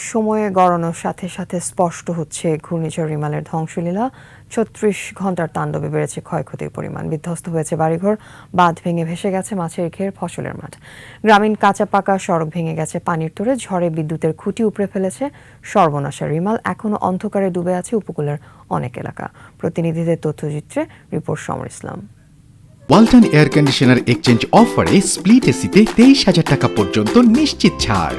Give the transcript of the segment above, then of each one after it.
সময়ে গড়ানোর সাথে সাথে স্পষ্ট হচ্ছে ঘূর্ণিঝড় রিমালের ধ্বংসলীলা। ছত্রিশ ঘণ্টার তাণ্ডবে বেড়েছে ক্ষয়ক্ষতির পরিমাণ। বিধ্বস্ত হয়েছে বাড়িঘর, বাঁধ ভেঙে ভেসে গেছে মাছের ঘের, ফসলের মাঠ। গ্রামীণ কাঁচা পাকা সড়ক ভেঙে গেছে পানির তোরে ঝড়ে বিদ্যুতের খুঁটি উপড়ে ফেলেছে সর্বনাশা রিমাল। এখনও অন্ধকারে ডুবে আছে উপকূলের অনেক এলাকা। প্রতিনিধিদের তথ্যচিত্রে report Samar Islam. Walton air conditioner exchange অফারে স্প্লিট এসিতে তেইশ হাজার টাকা পর্যন্ত নিশ্চিত ছাড়।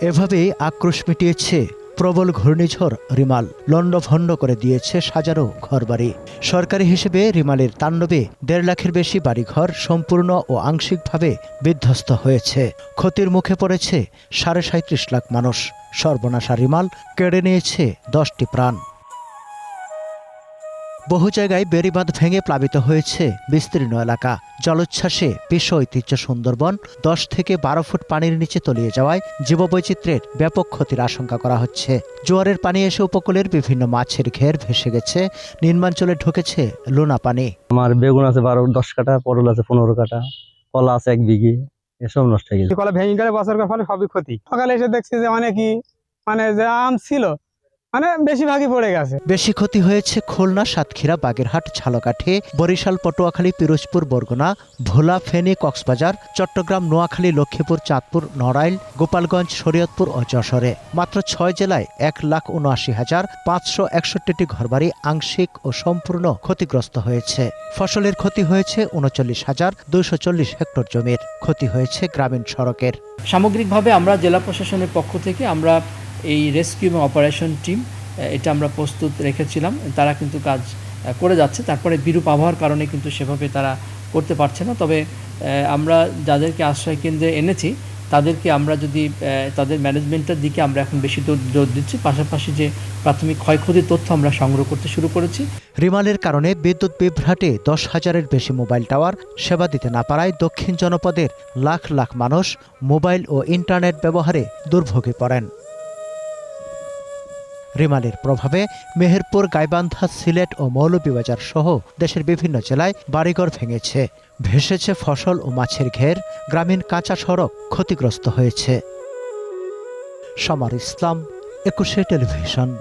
এভাবেই আক্রোশ মিটিয়েছে প্রবল ঘূর্ণিঝড় রিমাল, লণ্ডভণ্ড করে দিয়েছে সাজারো ঘরবাড়ি। সরকারি হিসেবে রিমালের তাণ্ডবে দেড় লাখের বেশি বাড়িঘর সম্পূর্ণ ও আংশিকভাবে বিধ্বস্ত হয়েছে। ক্ষতির মুখে পড়েছে সাড়ে সাঁত্রিশ লাখ মানুষ। সর্বনাশা রিমাল কেড়ে নিয়েছে দশটি প্রাণ। বহু জায়গায় বেড়িবাঁধ ভেঙে প্লাবিত হয়েছে বিস্তীর্ণ এলাকা। জলোচ্ছ্বাসে বিশ্ব ঐতিহ্য সুন্দরবন দশ থেকে বারো ফুট পানির নিচে তলিয়ে যাওয়ায় জীববৈচিত্র্যের ব্যাপক ক্ষতির আশঙ্কা করা হচ্ছে। জোয়ারের পানি এসে উপকূলের বিভিন্ন মাছের ঘের ভেসে গেছে নির্মাঞ্চলে ঢুকেছে লোনা পানি। আমার বেগুন আছে বারো দশ কাটা পটল আছে পনেরো কাটা কলা আছে এক বিঘে এসব নষ্ট হয়ে গেছে। কলা ভেঙে গেলে বছর ফলে সবই ক্ষতি। সকালে এসে দেখছি যে অনেকই মানে যে আম ছিল মানে বেশিরভাগই পড়ে গেছে। বেশি ক্ষতি হয়েছে খুলনা সাতক্ষীরা বাগেরহাট ঝালকাঠি বরিশাল পটুয়াখালী পিরোজপুর বরগুনা ভোলা ফেনী কক্সবাজার চট্টগ্রাম নোয়াখালী লক্ষ্মীপুর চাঁদপুর নড়াইল গোপালগঞ্জ শরীয়তপুর ও যশোরে। মাত্র ছয় জেলায় এক লাখ উনআশি হাজার পাঁচশো একষট্টিটি ঘরবাড়ি আংশিক ও সম্পূর্ণ ক্ষতিগ্রস্ত হয়েছে। ফসলের ক্ষতি হয়েছে উনচল্লিশ হাজার দুইশো চল্লিশ হেক্টর জমির। ক্ষতি হয়েছে গ্রামীণ সড়কের। সামগ্রিকভাবে আমরা জেলা প্রশাসনের পক্ষ থেকে আমরা এই রেস্কিউ এবং অপারেশন টিম এটা আমরা প্রস্তুত রেখেছিলাম। তারা কিন্তু কাজ করে যাচ্ছে। তারপরে বিরূপ আবহাওয়ার কারণে কিন্তু সেভাবে তারা করতে পারছে না। তবে আমরা যাদেরকে আশ্রয় কেন্দ্রে এনেছি, তাদেরকে আমরা যদি তাদের ম্যানেজমেন্টের দিকে আমরা এখন বেশি জোর দিচ্ছি। পাশাপাশি যে প্রাথমিক ক্ষয়ক্ষতির তথ্য আমরা সংগ্রহ করতে শুরু করেছি। রিমালের কারণে বিদ্যুৎ বিভ্রাটে দশ হাজারের বেশি মোবাইল টাওয়ার সেবা দিতে না পারায় দক্ষিণ জনপদের লাখ লাখ মানুষ মোবাইল ও ইন্টারনেট ব্যবহারে দুর্ভোগে পড়েন। রিমালের প্রভাবে মেহেরপুর, গাইবান্ধা, সিলেট ও মৌলভীবাজার সহ দেশের বিভিন্ন জেলায় বাড়িঘর ভেঙেছে। ভেসেছে ফসল ও মাছের ঘের। গ্রামীণ কাঁচা সড়ক ক্ষতিগ্রস্ত হয়েছে। সমার ইসলাম, একুশে টেলিভিশন।